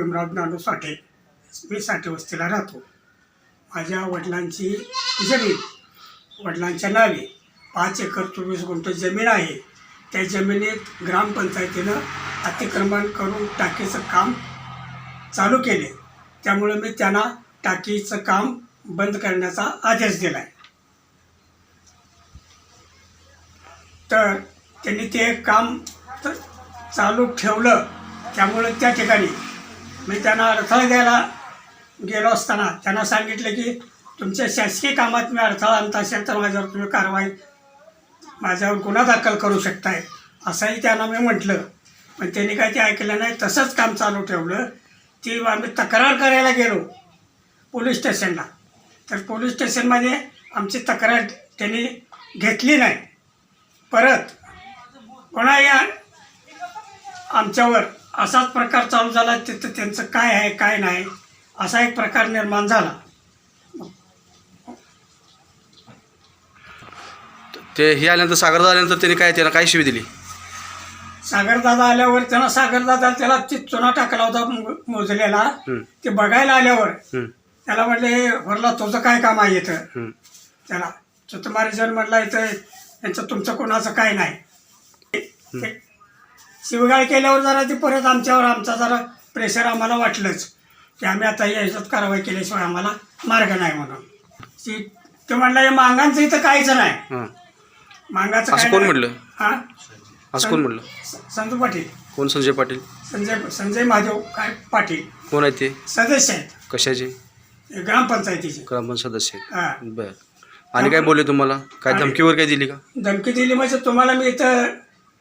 भीमराव पांडू साठे. मी साठे वस्तीला राहतो. माझ्या वडिलांची जमीन वडिलांच्या नावे. पाच एकर चोवीस गुंठ जमीन आहे. त्या जमिनीत ग्रामपंचायतीनं अतिक्रमण करून टाकीचं काम चालू केले. त्यामुळे मी त्यांना टाकीचं काम बंद करण्याचा आदेश दिला आहे तर त्यांनी ते काम तर चालू ठेवलं. त्यामुळे त्या ठिकाणी मी त्यांना अडथळा द्यायला गेलो असताना त्यांना सांगितलं की तुमच्या शासकीय कामात मी अडथळा आणत असेल तर माझ्यावर तुम्ही कारवाई माझ्यावर गुन्हा दाखल करू शकताय. असंही त्यांना मी म्हटलं. पण त्यांनी काय ते ऐकलं नाही. तसंच काम चालू ठेवलं. ती आम्ही तक्रार करायला गेलो पोलीस स्टेशनला. तर पोलीस स्टेशनमध्ये आमची तक्रार त्यांनी घेतली नाही. परत पुन्हा या आमच्यावर असाच प्रकार चालू झाला तिथं त्यांचं काय आहे काय नाही असा एक प्रकार निर्माण झाला. ते हे आल्यानंतर सागर आल्यानंतर त्याने काय त्याला काय शिवी दिली? सागरदादा आल्यावर त्यांना सागरदादा त्याला ती चुना टाकला होता मो- मोजलेला. ते बघायला आल्यावर त्याला म्हटले वरला तुझं काय काम आहे इथं. त्याला चुतमारीजन म्हटला इथं यांचं तुमचं कोणाचं काय नाही. ते शिवगाळ केल्यावर जरा ते परत आमच्यावर आमचा जरा प्रेशर आम्हाला वाटलंच. की आम्ही आता या ह्याच्यात कारवाई केल्याशिवाय आम्हाला मार्ग नाही म्हणून. ती म्हणलं हे मांगांचं इथं काहीच नाही. मांगाचं असं कोण नाही. म्हटलं हा? असं कोण म्हटलं स- संजू पाटील. कोण संजय पाटील? संजय संजय महादेव काय पाटील. कोण आहे ते? सदस्य आहेत. कशाचे? हे ग्रामपंचायतीचे. ग्रामपंचायत सदस्य हा. आहेत बर. आणि काय बोलले तुम्हाला? काय धमकीवर काय दिली का? धमकी दिली म्हणजे तुम्हाला मी इथं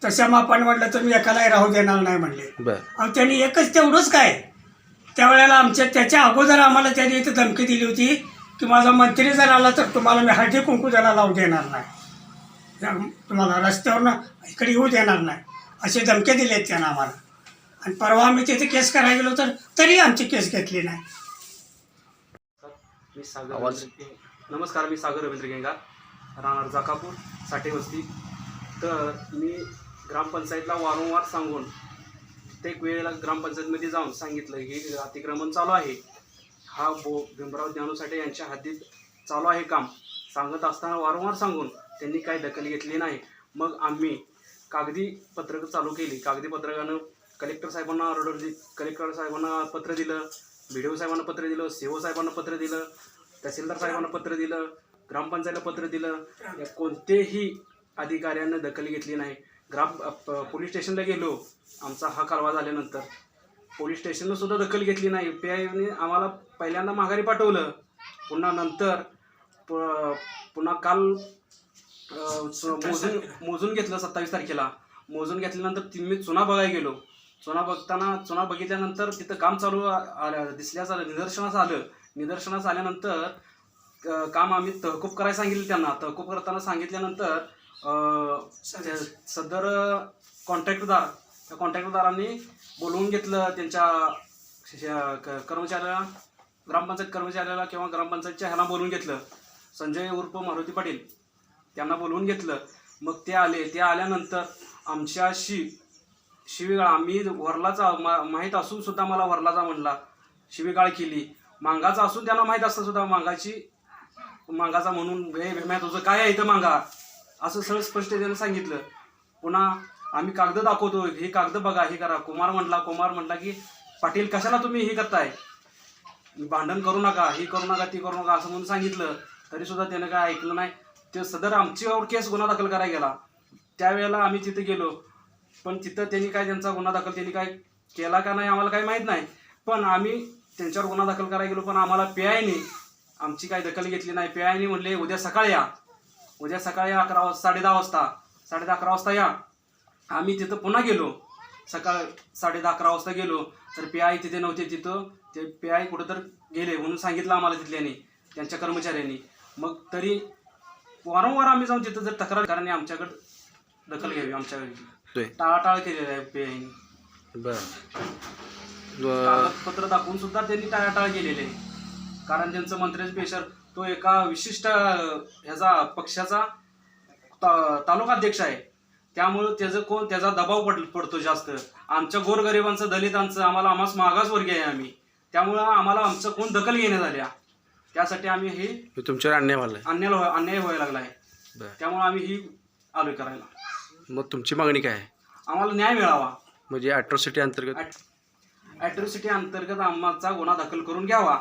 तशा मापाने म्हटलं तर मी एकालाही राहू देणार नाही म्हणले. बर. अहो त्यांनी एकच तेवढंच काय? त्यावेळेला आमच्या त्याच्या अगोदर आम्हाला त्यांनी इथं धमकी दिली होती की माझा मंत्री जर आला तर तुम्हाला मी हळदी कुंकू त्याला लावू देणार नाही. तुम्हाला रस्त्यावरनं इकडे येऊ देणार नाही. असे धमके दिले आहेत त्यानं आम्हाला. आणि परवा आम्ही तिथे केस करायला गेलो तर तरी आमची केस घेतली नाही. मी सागर आवाज- रवींद्र के- नमस्कार मी सागर रवींद्र गेंगा राहणार जाकापूर साठे वस्ती. तर मी ग्रामपंचायतला वारंवार सांगून प्रत्येक वेळेला ग्रामपंचायतमध्ये जाऊन सांगितलं हे अतिक्रमण चालू आहे. हा बो भीमराव ज्ञानूसाठे यांच्या हद्दीत चालू आहे काम. सांगत असताना वारंवार सांगून त्यांनी काही दखल घेतली नाही. मग आम्ही कागदी पत्रकं चालू केली. कागदी पत्रकानं कलेक्टर साहेबांना ऑर्डर दि कलेक्टर साहेबांना पत्र दिलं बी डी ओ साहेबांना पत्र दिलं सी ओ साहेबांना पत्र दिलं तहसीलदार साहेबांना पत्र दिलं ग्रामपंचायतला पत्र दिलं. या कोणतेही अधिकाऱ्यांना दखल घेतली नाही. ग्राम प- पोलीस स्टेशनला गेलो. आमचा हा कालवा झाल्यानंतर. पोलीस स्टेशननं सुद्धा दखल घेतली नाही. पी आयने आम्हाला पहिल्यांदा माघारी पाठवलं. पुन्हा नंतर प- पुन्हा काल च- मोजून मोजून घेतलं सत्तावीस तारखेला. मोजून घेतल्यानंतर ती मी चुना बघायला गेलो. चुना बघताना चुना बघितल्यानंतर तिथं काम चालू आलं दिसल्यास आलं निदर्शनास आलं. निदर्शनास आल्यानंतर काम आम्ही तहकूब करायला सांगितलं त्यांना. तहकूब करताना सांगितल्यानंतर सदर कॉन्ट्रॅक्टदार त्या कॉन्ट्रॅक्टदारांनी बोलवून घेतलं त्यांच्या क- कर्मचाऱ्याला ग्रामपंचायत कर्मचाऱ्याला किंवा ग्रामपंचायतच्या ह्याला बोलवून घेतलं. संजय उर्फ मारुती पाटील त्यांना बोलवून घेतलं. मग ते आले ते आल्यानंतर आमच्याशी शिवीगाळ आम्ही वरलाचा मा माहीत असून सुद्धा मला वरलाचा म्हणला. शिवीगाळ केली. मांगाचा असून त्यांना माहीत असतं सुद्धा मांगाची मांगाचा म्हणून हे भीम्या तुझं काय आहे इथं मांगा? असं सरळ स्पष्ट त्यानं सांगितलं. पुन्हा आम्ही कागद दाखवतो हे कागद बघा हे करा. कुमार म्हटला कुमार म्हटला की पाटील कशाला तुम्ही हे करताय? भांडण करू नका हे करू नका ती करू नका असं म्हणून सांगितलं. तरी सुद्धा त्यानं काय ऐकलं नाही. ते सदर आमच्यावर केस गुन्हा दाखल करायला गेला. त्यावेळेला आम्ही तिथे गेलो. पण तिथं त्यांनी काय त्यांचा गुन्हा दाखल त्यांनी काय केला का नाही आम्हाला काही माहीत नाही. पण आम्ही त्यांच्यावर गुन्हा दाखल करायला गेलो पण आम्हाला पी आयने आमची काही दखल घेतली नाही. पी आयने म्हणले उद्या सकाळी या. उद्या सकाळी अकरा वाजता साडे दहा वाजता साडे दहा अकरा वाजता या. आम्ही तिथं पुन्हा गेलो. सकाळ साडे दहा अकरा वाजता गेलो. तर पी आय तिथे नव्हते तिथं. ते पी आय कुठं तर गेले म्हणून सांगितलं आम्हाला तिथल्यानी त्यांच्या कर्मचाऱ्यांनी. मग तरी वारंवार आम्ही जाऊन तिथं जर तक्रार कारण आमच्याकडं दखल घ्यावी आमच्या होय. टाळाटाळ केलेलं आहे पी आयने बर. कागदपत्र दाखवून सुद्धा त्यांनी टाळाटाळ केलेले आहे. कारण त्यांचं मंत्र्याचं पेशर तो एका विशिष्ट ह्याचा पक्षाचा ता- तालुका अध्यक्ष आहे. त्यामुळं त्याचं कोण त्याचा दबाव पड पडतो जास्त. आमच्या गोरगरिबांचं दलितांचं आम्हाला आम्हास मागासवर्गीय आहे आम्ही. त्यामुळं आम्हाला आमचं कोण दखल घेण्यात आल्या त्यासाठी आम्ही हे तुमच्यावर अन्याय व्हायला अन्याय अन्याय व्हायला लागला आहे. त्यामुळं आम्ही ही आलोय करायला. मग तुमची मागणी काय आहे? आम्हाला न्याय मिळावा. म्हणजे ॲट्रॉसिटी अंतर्गत? ॲट्रॉसिटी अंतर्गत आम्हाला गुन्हा दाखल करून घ्यावा.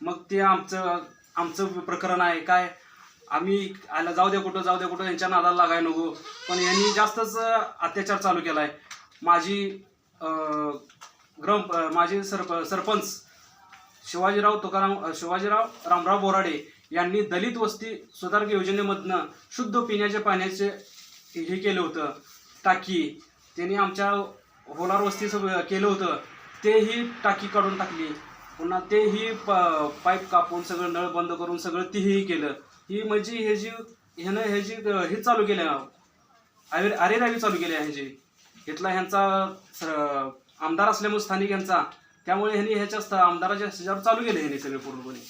मग ते आमचं आमचं प्रकरण आहे काय? आम्ही आला जाऊ द्या कुठं जाऊ द्या कुठं यांच्या नादाला लागाय नको. पण यांनी जास्तच अत्याचार चालू केला आहे माझी ग्रम माझे सरप सरपंच शिवाजीराव तुकाराम शिवाजीराव रामराव बोराडे यांनी दलित वस्ती सुधार योजनेमधनं शुद्ध पिण्याच्या पाण्याचे हे केलं होतं. टाकी. त्यांनी आमच्या होलार वस्तीचं केलं होतं. तेही टाकी काढून टाकली. पुन्हा तेही प पाईप कापून सगळं नळ बंद करून सगळं तेही केलं. ही म्हणजे हे जी ह्यानं हे जी हे चालू केलं अरे अरेरावी चालू केली आहे ह्याची इथला ह्यांचा आमदार असल्यामुळे स्थानिक यांचा त्यामुळे ह्यांनी ह्याच्या आमदाराच्या ह्याच्यावर चालू केले ह्यांनी सगळे पूर्णपणे.